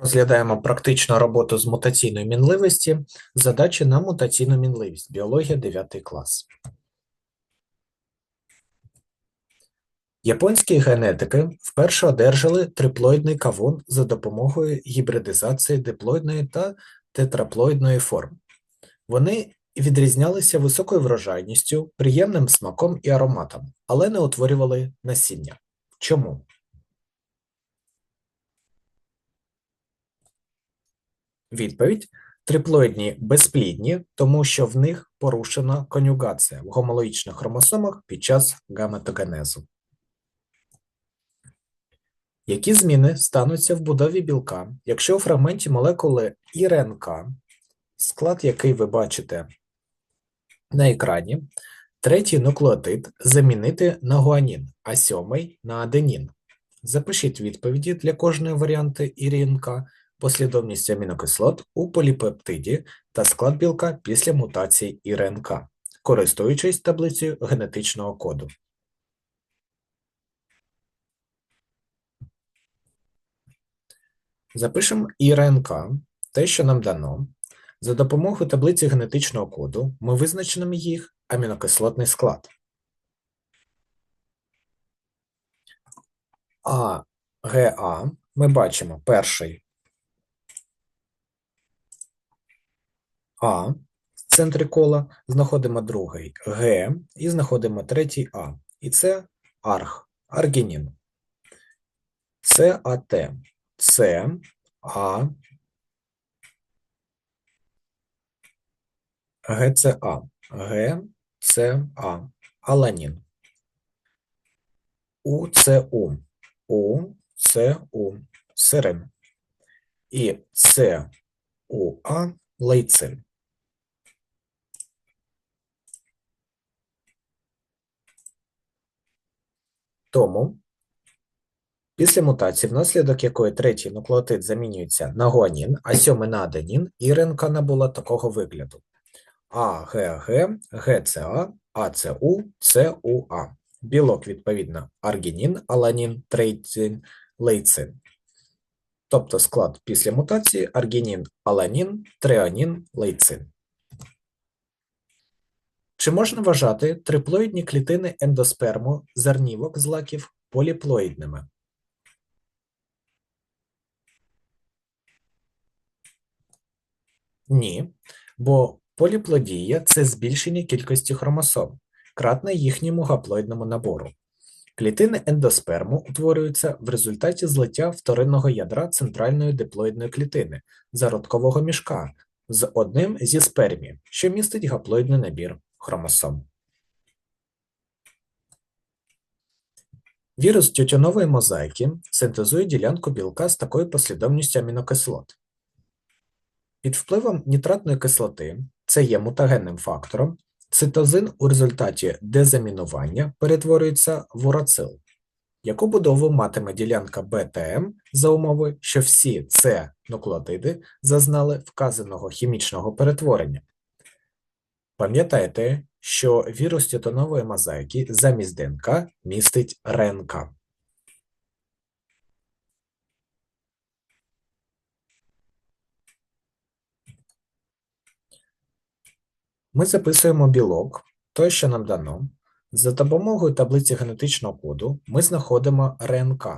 Розглядаємо практичну роботу з мутаційної мінливості, задачі на мутаційну мінливість, біологія 9 клас. Японські генетики вперше одержали триплоїдний кавун за допомогою гібридизації диплоїдної та тетраплоїдної форм. Вони відрізнялися високою врожайністю, приємним смаком і ароматом, але не утворювали насіння. Чому? Відповідь: триплоїдні безплідні, тому що в них порушена конюгація в гомологічних хромосомах під час гаметогенезу. Які зміни стануться в будові білка, якщо у фрагменті молекули ІРНК, склад який ви бачите на екрані, третій нуклеотид замінити на гуанін, а сьомий на аденін? Запишіть відповіді для кожної варіанти ІРНК, послідовність амінокислот у поліпептиді та склад білка після мутації ІРНК, користуючись таблицею генетичного коду. Запишемо ІРНК, те, що нам дано. За допомогою таблиці генетичного коду ми визначимо їх амінокислотний склад. А ГА ми бачимо перший А в центрі кола, знаходимо другий Г і знаходимо третій А. І це арх, аргінін. Це АТ. Це А. ГЦА. ГЦА. Аланін. УЦУ. УЦУ. Сирин. І ЦУА лейцин. Тому після мутації, внаслідок якої третій нуклеотид замінюється на гуанін, а сьомий на аденін, і РНК набула такого вигляду: АГГ, ГЦА, АЦУ, ЦУА. Білок, відповідно, аргінін, аланін, трейцин, лейцин. Тобто склад після мутації аргінін, аланін, треанін, лейцин. Чи можна вважати триплоїдні клітини ендосперму зернівок злаків поліплоїдними? Ні, бо поліплодія це збільшення кількості хромосом, кратне їхньому гаплоїдному набору. Клітини ендосперму утворюються в результаті злиття вторинного ядра центральної диплоїдної клітини зародкового мішка з одним зі спермів, що містить гаплоїдний набір хромосом. Вірус тютюнової мозаїки синтезує ділянку білка з такою послідовністю амінокислот. Під впливом нітратної кислоти, це є мутагенним фактором, цитозин у результаті дезамінування перетворюється в урацил. Яку будову матиме ділянка БТМ за умови, що всі С нуклеотиди зазнали вказаного хімічного перетворення? Пам'ятайте, що вірус тютюнової мозаїки замість ДНК містить РНК. Ми записуємо білок, той, що нам дано. За допомогою таблиці генетичного коду ми знаходимо РНК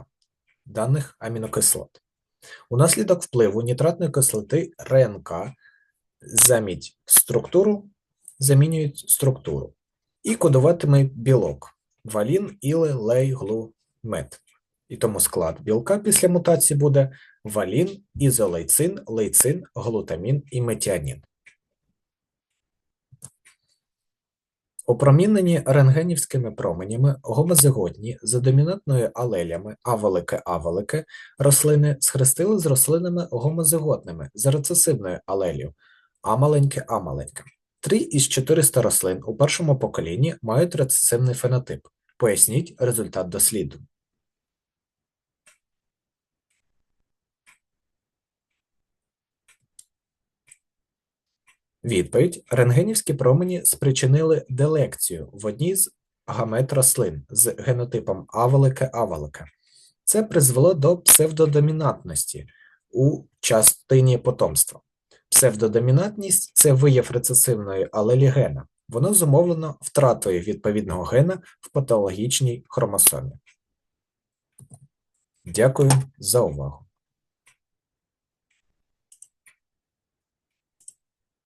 даних амінокислот. Унаслідок впливу нітратної кислоти РНК заміть структуру замінюють структуру і кодуватиме білок валін, іле, лей, глу, мет. І тому склад білка після мутації буде валін, ізолейцин, лейцин, глутамін і метіанін. Опромінені рентгенівськими променями гомозиготні за домінантною алелями А велике А велике рослини схрестили з рослинами гомозиготними за рецесивною алелью А маленьке А маленьке. Три із 400 рослин у першому поколінні мають рецесивний фенотип. Поясніть результат досліду. Відповідь: рентгенівські промені спричинили делекцію в одній з гамет рослин з генотипом А велике А велике. Це призвело до псевдодомінантності у частині потомства. Псевдодомінантність це вияв рецесивної алелі гена. Воно зумовлено втратою відповідного гена в патологічній хромосомі. Дякую за увагу.